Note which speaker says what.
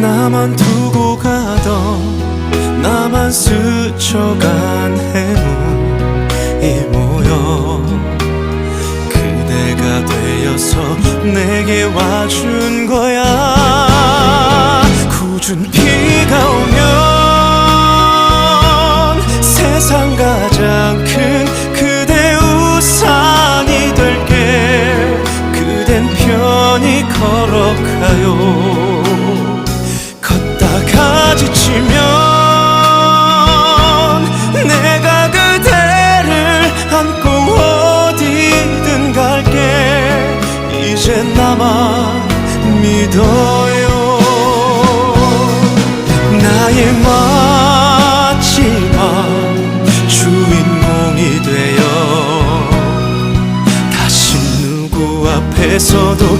Speaker 1: 나만 두고 가던 나만 스쳐간 해묵이 모여 그대가 되어서 내게 와준 거야. 굳은 비가 오면 세상 가장 큰 그대 우산이 될게. 그댄 편히 걸어가요 이제 나만 믿어요. 나의 마지막 주인공이 되어 다시 누구 앞에서도